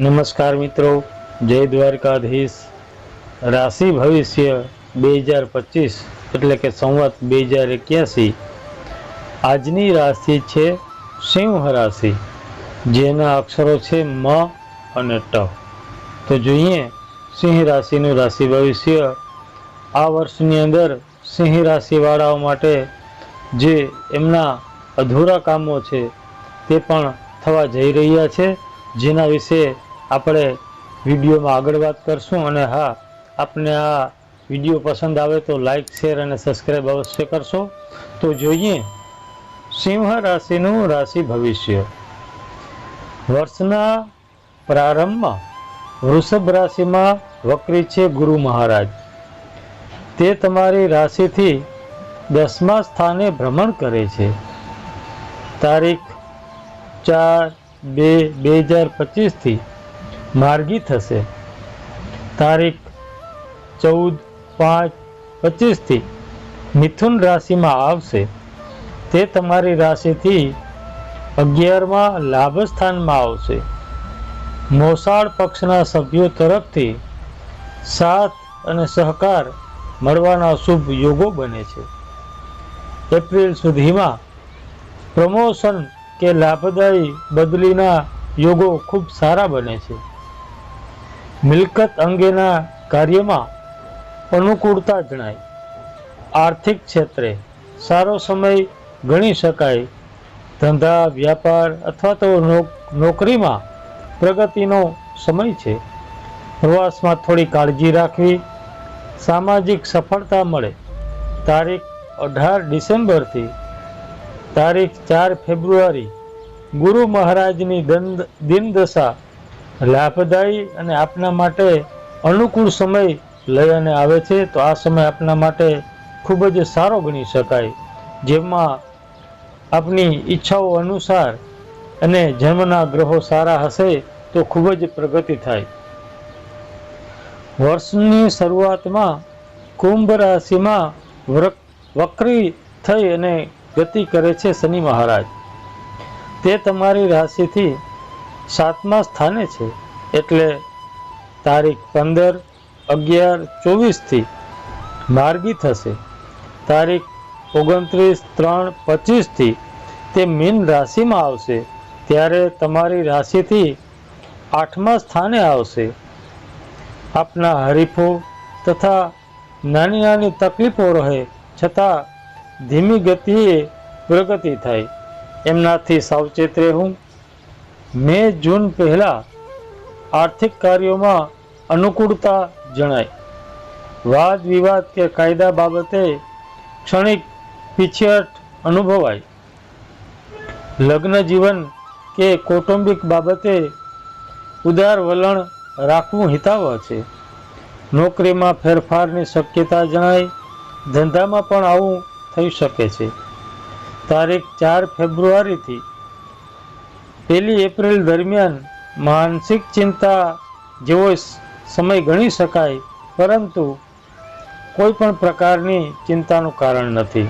નમસ્કાર મિત્રો, જય દ્વારકાધીશ. રાશિ ભવિષ્ય બે હજાર પચીસ એટલે કે સંવત બે હજાર એક્યાસી. આજની રાશિ છે સિંહ રાશિ, જેના અક્ષરો છે મ અને ટ. તો જોઈએ સિંહ રાશિનું રાશિ ભવિષ્ય. આ વર્ષની અંદર સિંહ રાશિવાળાઓ માટે જે એમના અધૂરા કામો છે તે પણ થવા જઈ રહ્યા છે, જેના વિશે આપણે વિડીયોમાં આગળ વાત કરશું અને હા, આપને આ વીડિયો પસંદ આવે તો લાઈક શેર અને સબસ્ક્રાઈબ અવશ્ય કરશો. તો જોઈએ, સિંહ રાશિનું રાશિ ભવિષ્ય. વર્ષના પ્રારંભમાં વૃષભ રાશિમાં વક્રી છે ગુરુ મહારાજ. તે તમારી રાશિથી દસમા સ્થાને ભ્રમણ કરે છે. તારીખ ચાર બે બે હજાર પચીસથી માર્ગી થશે. તારીખ ચૌદ પાંચ પચીસથી મિથુન રાશિમાં આવશે. તે તમારી રાશિથી અગિયારમાં લાભ સ્થાનમાં આવશે. મોસાળ પક્ષના સભ્યો તરફથી સાથ અને સહકાર મળવાના શુભ યોગો બને છે. એપ્રિલ સુધીમાં પ્રમોશન કે લાભદાયી બદલીના યોગો ખૂબ સારા બને છે. મિલકત અંગેના કાર્યમાં અનુકૂળતા જણાય. આર્થિક ક્ષેત્રે સારો સમય ગણી શકાય. ધંધા, વ્યાપાર અથવા તો નોકરીમાં પ્રગતિનો સમય છે. પ્રવાસમાં થોડી કાળજી રાખવી, સામાજિક સફળતા મળે. તારીખ અઢાર ડિસેમ્બરથી તારીખ ચાર ફેબ્રુઆરી ગુરુ મહારાજની દંદ, દિનદશા લાભદાયી અને આપના માટે અનુકૂળ સમય લઈ અને આવે છે, તો આ સમય આપના માટે ખૂબ જ સારો ગણી શકાય. જેમાં આપની ઈચ્છાઓ અનુસાર અને જન્મના ગ્રહો સારા હશે, તો ખૂબ જ પ્રગતિ થાય. વર્ષની શરૂઆતમાં કુંભ રાશિમાં વક્રી થઈ અને ગતિ કરે છે શનિ મહારાજ. તે તમારી રાશિથી સાતમા સ્થાને છે. એટલે તારીખ પંદર અગિયાર ચોવીસથી માર્ગી થશે. તારીખ ઓગણત્રીસ ત્રણ પચીસથી તે મીન રાશિમાં આવશે. ત્યારે તમારી રાશિથી આઠમા સ્થાને આવશે. આપના હરીફો તથા નાની નાની તકલીફો રહે છતાં ધીમી ગતિએ પ્રગતિ થાય. એમનાથી સાવચેત રહેવું મે જૂન પહેલા આર્થિક કાર્યોમાં અનુકૂળતા જણાય વાદ વિવાદ કે કાયદા બાબતે ક્ષણિક પીછેહટ અનુભવાય લગ્ન જીવન કે કૌટુંબિક બાબતે ઉદાર વલણ રાખવું હિતાવહ છે. નોકરીમાં ફેરફારની શક્યતા જણાય ધંધામાં પણ આવું થઈ શકે છે. તારીખ ચાર ફેબ્રુઆરીથી પહેલી એપ્રિલ દરમિયાન માનસિક ચિંતા જેવો સમય ગણી શકાય, પરંતુ કોઈ પણ પ્રકારની ચિંતાનું કારણ નથી.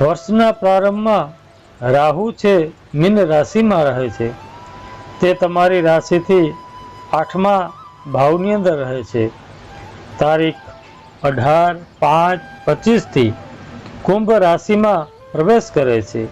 વર્ષના પ્રારંભમાં રાહુ છે, મીન રાશિમાં રહે છે. તે તમારી રાશિથી આઠમા ભાવની અંદર રહે છે. તારીખ અઢાર પાંચ પચીસથી કુંભ રાશિમાં પ્રવેશ કરે છે.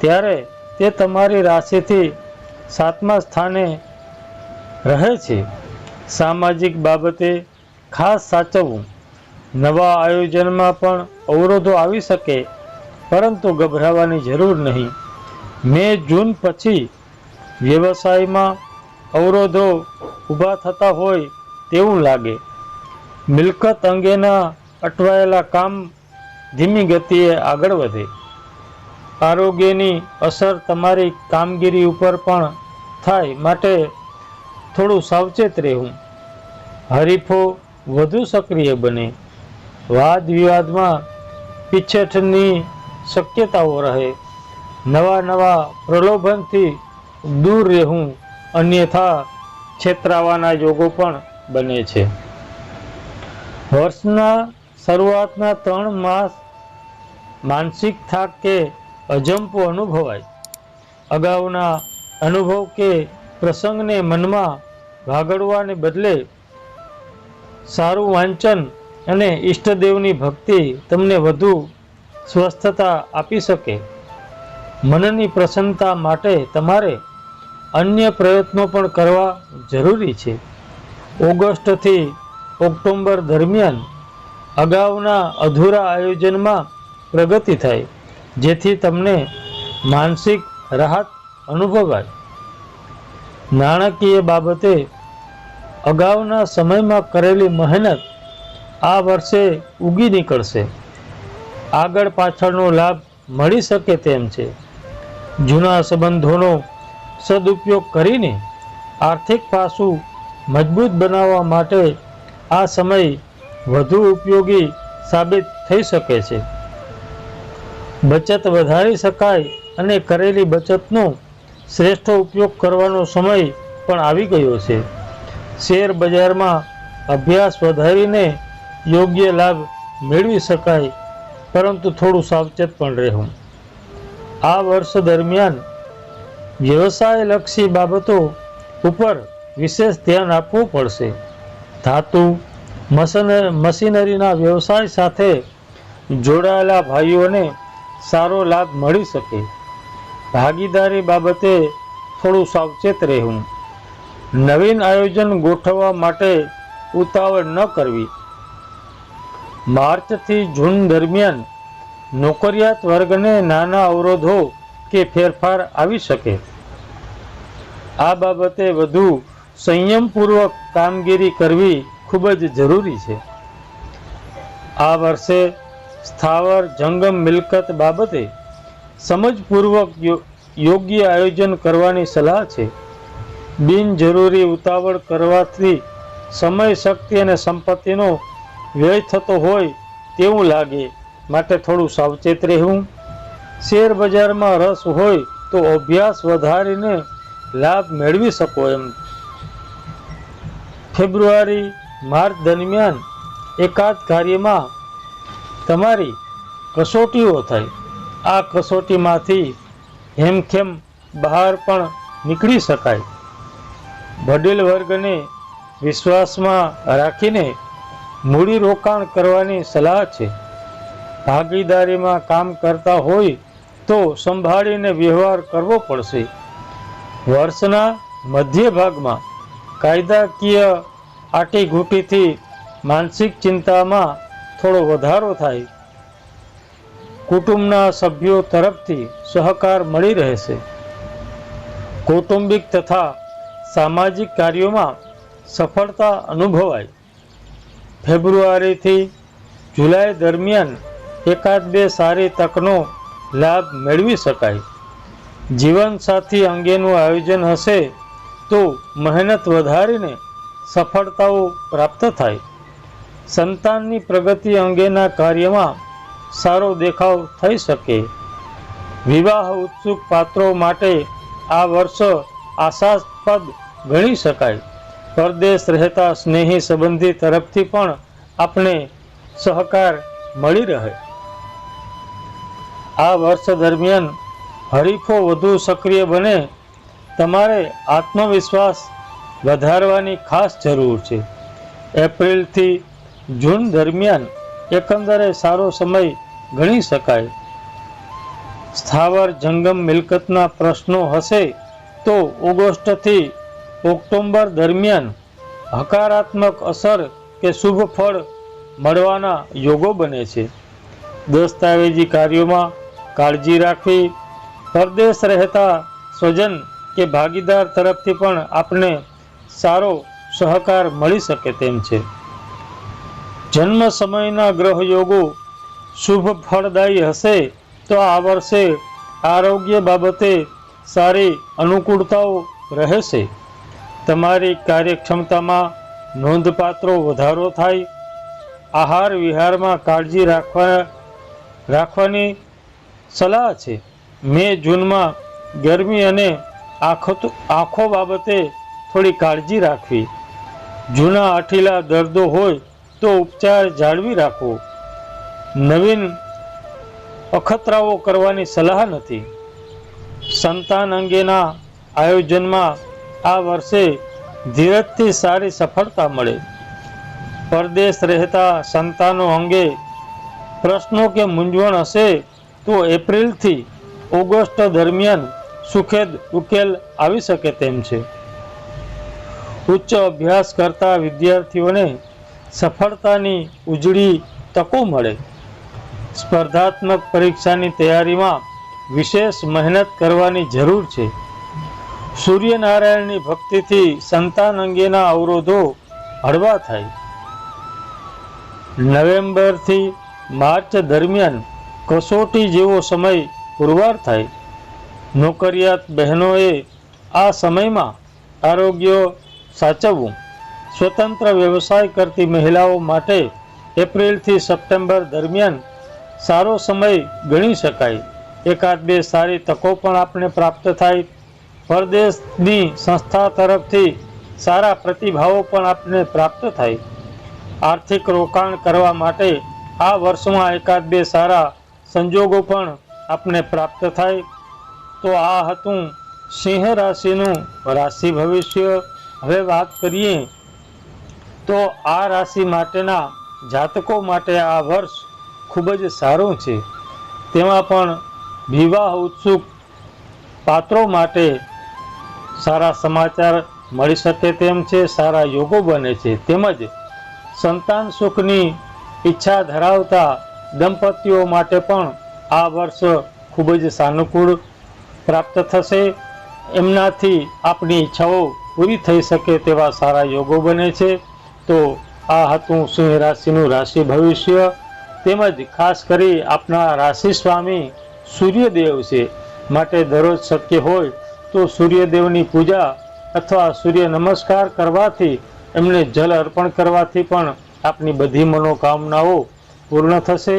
ત્યારે તે તમારી રાશિથી સાતમા સ્થાને રહે છે. સામાજિક બાબતે ખાસ સાચવવું. નવા આયોજનમાં પણ અવરોધો આવી શકે, પરંતુ ગભરાવાની જરૂર નહીં. મે જૂન પછી વ્યવસાયમાં અવરોધો ઊભા થતા હોય તેવું લાગે. મિલકત અંગેના અટવાયેલા કામ ધીમી ગતિએ આગળ વધે. આરોગ્યની અસર તમારી કામગીરી ઉપર પણ થાય માટે થોડું સાવચેત રહેવું. હરીફો વધુ સક્રિય બને. વાદ વિવાદમાં પીછેઠની શક્યતાઓ રહે. નવા નવા પ્રલોભનથી દૂર રહેવું અન્યથા છેતરાવાના યોગો પણ બને છે. વર્ષના શરૂઆતના ત્રણ માસ માનસિક થાક કે અજંપો અનુભવાય. અગાઉના અનુભવ કે પ્રસંગને મનમાં વાગડવાને બદલે સારું વાંચન અને ઈષ્ટદેવની ભક્તિ તમને વધુ સ્વસ્થતા આપી શકે. મનની પ્રસન્નતા માટે તમારે અન્ય પ્રયત્નો પણ કરવા જરૂરી છે. ઓગસ્ટથી ઓક્ટોબર દરમિયાન અગાઉના અધૂરા આયોજનમાં પ્રગતિ થાય. જેથી તમને માનસિક રાહત અનુભવાય. નાણાકીય બાબતે અગાઉના સમયમાં કરેલી મહેનત આ વર્ષે ઉગી નીકળશે. આગળ પાછળનો લાભ મળી શકે તેમ છે. જૂના સંબંધોનો સદુપયોગ કરીને આર્થિક પાસું મજબૂત બનાવવા માટે આ સમય વધુ ઉપયોગી સાબિત થઈ શકે છે. બચત વધારી શકાય અને કરેલી બચતનો શ્રેષ્ઠ ઉપયોગ કરવાનો સમય પણ આવી ગયો છે. શેર બજારમાં અભ્યાસ વધારીને યોગ્ય લાભ મેળવી શકાય, પરંતુ થોડું સાવચેત પણ રહેવું. આ વર્ષ દરમિયાન વ્યવસાયલક્ષી બાબતો ઉપર વિશેષ ધ્યાન આપવું પડશે. ધાતુ, મશીન, મશીનરીના વ્યવસાય સાથે જોડાયેલા ભાઈઓને સારો લાભ મળી શકે. ભાગીદારી બાબતે થોડું સાવચેત રહેવું. નવીન આયોજન ગોઠવવા માટે ઉતાવળ ન કરવી. માર્ચથી જૂન દરમિયાન નોકરિયાત વર્ગને નાના અવરોધો કે ફેરફાર આવી શકે. આ બાબતે વધુ સંયમપૂર્વક કામગીરી કરવી ખૂબ જ જરૂરી છે. આ વર્ષે સ્થાવર જંગમ મિલકત બાબતે સમજપૂર્વક યોગ્ય આયોજન કરવાની સલાહ છે. બિનજરૂરી ઉતાવળ કરવાથી સમય, શક્તિ અને સંપત્તિનો વ્યય થતો હોય તેવું લાગે. માટે થોડું સાવચેત રહેવું. શેર બજારમાં રસ હોય તો અભ્યાસ વધારીને લાભ મેળવી શકો એમ. ફેબ્રુઆરી, માર્ચ દરમિયાન એકાદ કાર્યમાં તમારી કસોટીઓ થાય આ કસોટીમાંથી હેમખેમ બહાર પણ નીકળી શકાય. વડીલ વર્ગને વિશ્વાસમાં રાખીને મૂડી રોકાણ કરવાની સલાહ છે. ભાગીદારીમાં કામ કરતા હોય તો સંભાળીને વ્યવહાર કરવો પડશે. વર્ષના મધ્ય ભાગમાં કાયદાકીય આટીઘૂટીથી માનસિક ચિંતામાં થોડો વધારો થાય, કુટુંબના સભ્યો તરફથી સહકાર મળી રહેશે. કૌટુંબિક તથા સામાજિક કાર્યોમાં સફળતા અનુભવાય. ફેબ્રુઆરીથી જુલાઈ દરમિયાન એકાદ બે સારી તકનો લાભ મેળવી શકાય. જીવનસાથી અંગેનું આયોજન હશે તો મહેનત વધારીને સફળતાઓ પ્રાપ્ત થાય. સંતાનની પ્રગતિ અંગેના કાર્યમાં સારો દેખાવ થઈ શકે. વિવાહ ઉત્સુક પાત્રો માટે આ વર્ષ આશાસ્પદ ગણી શકાય. પરદેશ રહેતા સ્નેહી સંબંધી તરફથી પણ આપણે સહકાર મળી રહે. આ વર્ષ દરમિયાન હરીફો વધુ સક્રિય બને તમારે આત્મવિશ્વાસ વધારવાની ખાસ જરૂર છે. એપ્રિલથી જૂન દરમિયાન એકંદરે સારો સમય ગણી શકાય. સ્થાવર જંગમ મિલકતના પ્રશ્નો હશે તો ઓગસ્ટથી ઓક્ટોબર દરમિયાન હકારાત્મક અસર કે શુભ ફળ મળવાના યોગો બને છે. દસ્તાવેજી કાર્યોમાં કાળજી રાખવી, પરદેશ રહેતા સ્વજન કે ભાગીદાર તરફથી પણ આપણે સારો સહકાર મળી શકે તેમ છે. જન્મ સમયના ગ્રહ યોગો શુભ ફળદાયી હશે તો આ વર્ષે આરોગ્ય બાબતે સારી અનુકૂળતાઓ રહેશે. તમારી કાર્યક્ષમતામાં નોંધપાત્ર વધારો થાય. આહાર વિહારમાં કાળજી રાખવા, રાખવાની સલાહ છે. મે જૂનમાં ગરમી અને આંખો આંખો બાબતે થોડી કાળજી રાખવી. જૂના આઠીલા દર્દો હોય તો ઉપચાર જાળવી રાખવો. નવીન અખતરાઓ કરવાની સલાહ નથી. સંતાન અંગેના આયોજનમાં આ વર્ષે ધીરજથી સારી સફળતા મળે. પરદેશ રહેતા સંતાનો અંગે પ્રશ્નો કે મૂંઝવણ હશે તો એપ્રિલથી ઓગસ્ટ દરમિયાન સુખેદ ઉકેલ આવી શકે તેમ છે. ઉચ્ચ અભ્યાસ કરતા વિદ્યાર્થીઓને સફળતાની ઉજળી તકો મળે. સ્પર્ધાત્મક પરીક્ષાની તૈયારીમાં વિશેષ મહેનત કરવાની જરૂર છે. સૂર્યનારાયણની ભક્તિથી સંતાન અંગેના અવરોધો હળવા થાય. નવેમ્બરથી માર્ચ દરમિયાન કસોટી જેવો સમય પુરવાર થાય. નોકરિયાત બહેનોએ આ સમયમાં આરોગ્ય સાચવવું. સ્વતંત્ર વ્યવસાય કરતી મહિલાઓ માટે એપ્રિલથી સપ્ટેમ્બર દરમિયાન સારો સમય ગણી શકાય. એકાદ બે સારી તકો પણ આપને પ્રાપ્ત થાય. પરદેશની સંસ્થા તરફથી સારા પ્રતિભાવો પણ આપને પ્રાપ્ત થાય. આર્થિક રોકાણ કરવા માટે આ વર્ષમાં એકાદ બે સારા સંજોગો પણ આપને પ્રાપ્ત થાય. તો આ હતું સિંહ રાશિનું રાશિ ભવિષ્ય. હવે વાત કરીએ તો આ રાશિ માટેના જાતકો માટે આ વર્ષ ખૂબ જ સારું છે. તેમાં પણ વિવાહ ઉત્સુક પાત્રો માટે સારા સમાચાર મળી શકે તેમ છે, સારા યોગો બને છે. તેમજ સંતાન સુખની ઈચ્છા ધરાવતા દંપતીઓ માટે પણ આ વર્ષ ખૂબ જ સાનુકૂળ પ્રાપ્ત થશે. એમનાથી આપણી ઈચ્છાઓ પૂરી થઈ શકે તેવા સારા યોગો બને છે. તો આ હતું સિંહ રાશિનું રાશિ ભવિષ્ય. તેમજ ખાસ કરી આપના રાશિ સ્વામી સૂર્યદેવ છે. માટે દરરોજ શક્ય હોય તો સૂર્યદેવની પૂજા અથવા સૂર્ય નમસ્કાર કરવાથી એમને જલ અર્પણ કરવાથી પણ આપની બધી મનોકામનાઓ પૂર્ણ થશે.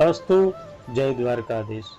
અસ્તુ જય દ્વારકાધીશ.